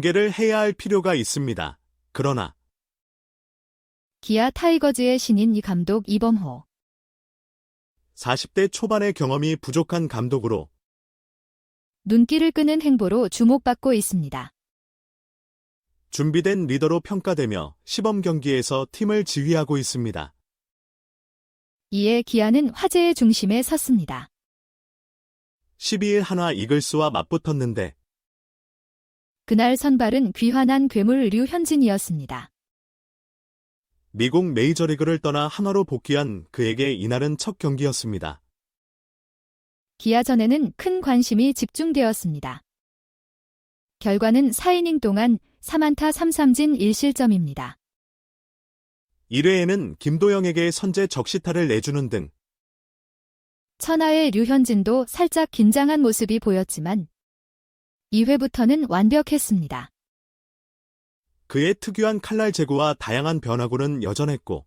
경계를 해야 할 필요가 있습니다. 그러나 기아 타이거즈의 신인 이 감독 이범호. 40대 초반의 경험이 부족한 감독으로 눈길을 끄는 행보로 주목받고 있습니다. 준비된 리더로 평가되며 시범 경기에서 팀을 지휘하고 있습니다. 이에 기아는 화제의 중심에 섰습니다. 12일 한화 이글스와 맞붙었는데 그날 선발은 귀환한 괴물 류현진이었습니다. 미국 메이저리그를 떠나 한화로 복귀한 그에게 이날은 첫 경기였습니다. 기아전에는 큰 관심이 집중되었습니다. 결과는 4이닝 동안 3안타 3삼진 1실점입니다. 1회에는 김도영에게 선제 적시타를 내주는 등 천하의 류현진도 살짝 긴장한 모습이 보였지만 2회부터는 완벽했습니다. 그의 특유한 칼날 제구와 다양한 변화구는 여전했고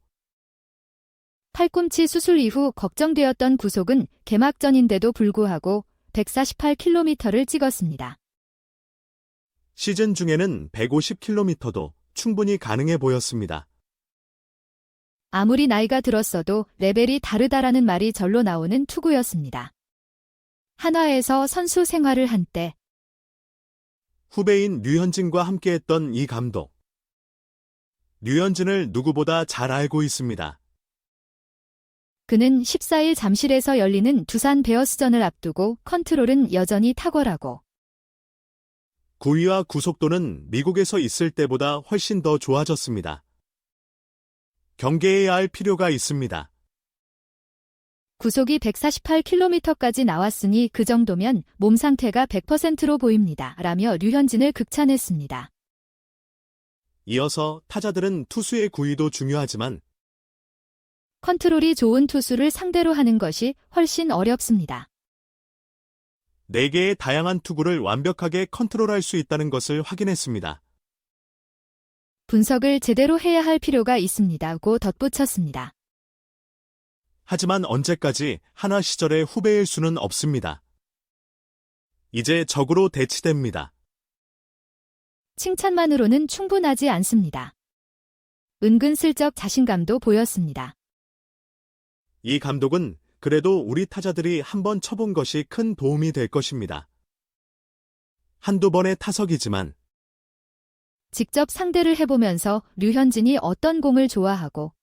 팔꿈치 수술 이후 걱정되었던 구속은 개막전인데도 불구하고 148km를 찍었습니다. 시즌 중에는 150km도 충분히 가능해 보였습니다. 아무리 나이가 들었어도 레벨이 다르다라는 말이 절로 나오는 투구였습니다. 한화에서 선수 생활을 한때 후배인 류현진과 함께했던 이 감독. 류현진을 누구보다 잘 알고 있습니다. 그는 14일 잠실에서 열리는 두산 베어스전을 앞두고 컨트롤은 여전히 탁월하고 구위와 구속도는 미국에서 있을 때보다 훨씬 더 좋아졌습니다. 경계해야 할 필요가 있습니다. 구속이 148km까지 나왔으니 그 정도면 몸 상태가 100%로 보입니다. 라며 류현진을 극찬했습니다. 이어서 타자들은 투수의 구위도 중요하지만 컨트롤이 좋은 투수를 상대로 하는 것이 훨씬 어렵습니다. 4개의 다양한 투구를 완벽하게 컨트롤할 수 있다는 것을 확인했습니다. 분석을 제대로 해야 할 필요가 있습니다.고 덧붙였습니다. 하지만 언제까지 한화 시절의 후배일 수는 없습니다. 이제 적으로 대치됩니다. 칭찬만으로는 충분하지 않습니다. 은근슬쩍 자신감도 보였습니다. 이 감독은 그래도 우리 타자들이 한번 쳐본 것이 큰 도움이 될 것입니다. 한두 번의 타석이지만 직접 상대를 해보면서 류현진이 어떤 공을 좋아하고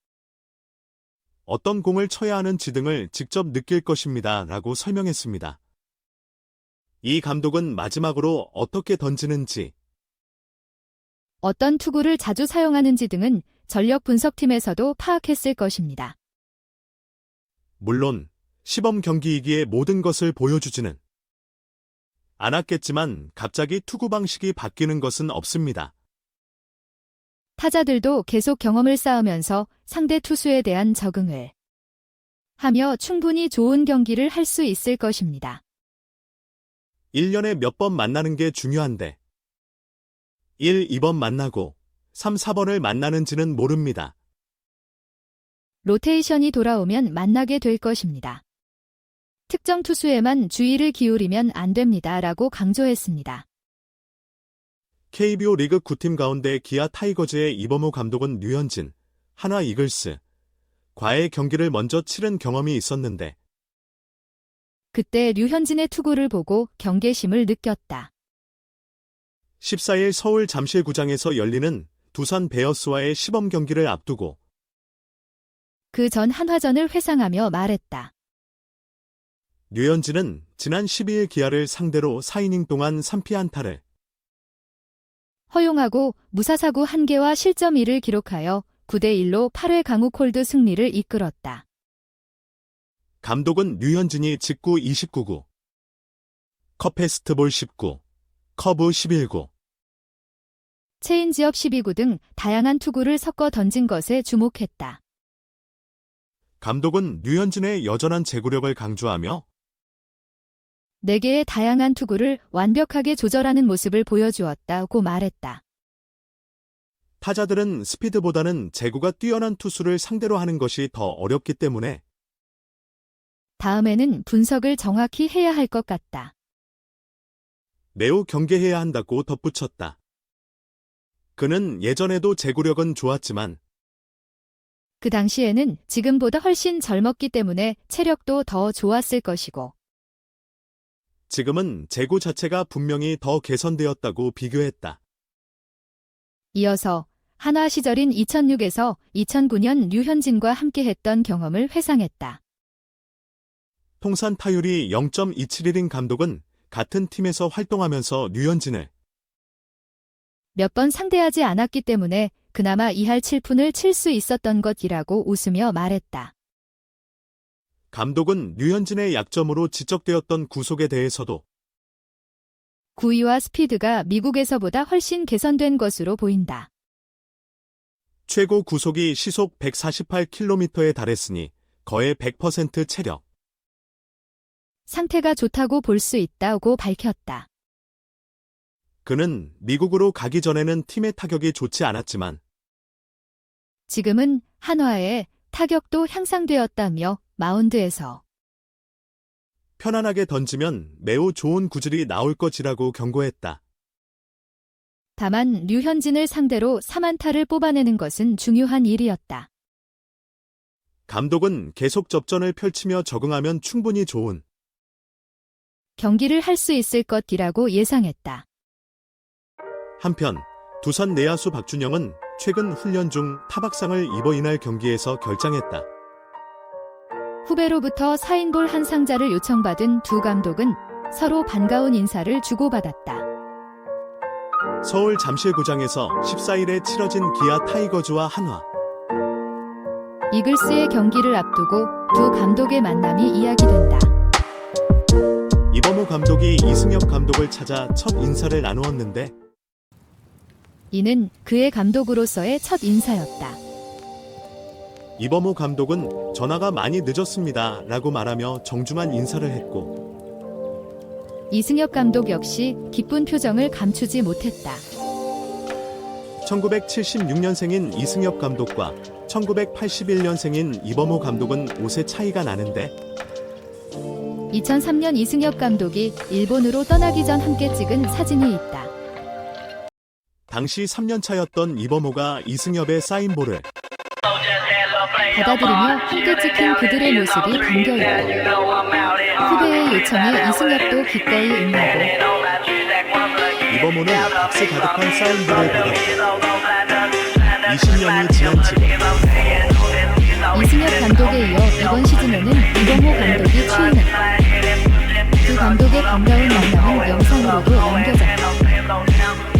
어떤 공을 쳐야 하는지 등을 직접 느낄 것입니다. 라고 설명했습니다. 이 감독은 마지막으로 어떻게 던지는지, 어떤 투구를 자주 사용하는지 등은 전력 분석팀에서도 파악했을 것입니다. 물론 시범 경기이기에 모든 것을 보여주지는 않았겠지만 갑자기 투구 방식이 바뀌는 것은 없습니다. 타자들도 계속 경험을 쌓으면서 상대 투수에 대한 적응을 하며 충분히 좋은 경기를 할 수 있을 것입니다. 1년에 몇 번 만나는 게 중요한데 1, 2번 만나고 3, 4번을 만나는지는 모릅니다. 로테이션이 돌아오면 만나게 될 것입니다. 특정 투수에만 주의를 기울이면 안 됩니다. 라고 강조했습니다. KBO 리그 9팀 가운데 기아 타이거즈의 이범호 감독은 류현진, 한화 이글스, 과의 경기를 먼저 치른 경험이 있었는데 그때 류현진의 투구를 보고 경계심을 느꼈다. 14일 서울 잠실구장에서 열리는 두산 베어스와의 시범 경기를 앞두고 그 전 한화전을 회상하며 말했다. 류현진은 지난 12일 기아를 상대로 4이닝 동안 3피 안타를 허용하고 무사사구 1개와 실점 1을 기록하여 9대1로 8회 강우 콜드 승리를 이끌었다. 감독은 류현진이 직구 29구, 컵페스트볼 19, 커브 11구, 체인지업 12구 등 다양한 투구를 섞어 던진 것에 주목했다. 감독은 류현진의 여전한 제구력을 강조하며 4개의 다양한 투구를 완벽하게 조절하는 모습을 보여주었다고 말했다. 타자들은 스피드보다는 제구가 뛰어난 투수를 상대로 하는 것이 더 어렵기 때문에 다음에는 분석을 정확히 해야 할 것 같다. 매우 경계해야 한다고 덧붙였다. 그는 예전에도 제구력은 좋았지만 그 당시에는 지금보다 훨씬 젊었기 때문에 체력도 더 좋았을 것이고 지금은 제구 자체가 분명히 더 개선되었다고 비교했다. 이어서 한화 시절인 2006에서 2009년 류현진과 함께했던 경험을 회상했다. 통산 타율이 0.271인 감독은 같은 팀에서 활동하면서 류현진을 몇 번 상대하지 않았기 때문에 그나마 2할 7푼을 칠 수 있었던 것이라고 웃으며 말했다. 감독은 류현진의 약점으로 지적되었던 구속에 대해서도 구위와 스피드가 미국에서보다 훨씬 개선된 것으로 보인다. 최고 구속이 시속 148km에 달했으니 거의 100% 체력. 상태가 좋다고 볼 수 있다고 밝혔다. 그는 미국으로 가기 전에는 팀의 타격이 좋지 않았지만 지금은 한화의 타격도 향상되었다며 마운드에서 편안하게 던지면 매우 좋은 구질이 나올 것이라고 경고했다. 다만 류현진을 상대로 3안타를 뽑아내는 것은 중요한 일이었다. 감독은 계속 접전을 펼치며 적응하면 충분히 좋은 경기를 할 수 있을 것이라고 예상했다. 한편 두산 내야수 박준영은 최근 훈련 중 타박상을 입어 이날 경기에서 결장했다. 후배로부터 사인볼 한 상자를 요청받은 두 감독은 서로 반가운 인사를 주고받았다. 서울 잠실구장에서 14일에 치러진 기아 타이거즈와 한화 이글스의 경기를 앞두고 두 감독의 만남이 이야기된다. 이범호 감독이 이승엽 감독을 찾아 첫 인사를 나누었는데 이는 그의 감독으로서의 첫 인사였다. 이범호 감독은 전화가 많이 늦었습니다 라고 말하며 정중한 인사를 했고 이승엽 감독 역시 기쁜 표정을 감추지 못했다. 1976년생인 이승엽 감독과 1981년생인 이범호 감독은 5세 차이가 나는데 2003년 이승엽 감독이 일본으로 떠나기 전 함께 찍은 사진이 있다. 당시 3년 차였던 이범호가 이승엽의 사인볼을 받아들이며 함께 찍힌 그들의 모습이 담겨있고 후배의 요청에 이승엽도 기꺼이 응하고 이범호는 박스 가득한 사운드를 받았다 20년이 지난 지금. 이승엽 감독에 이어 이번 시즌에는 이범호 감독이 추인했다. 그 감독의 반가운 만남은 영상으로도 남겨졌다.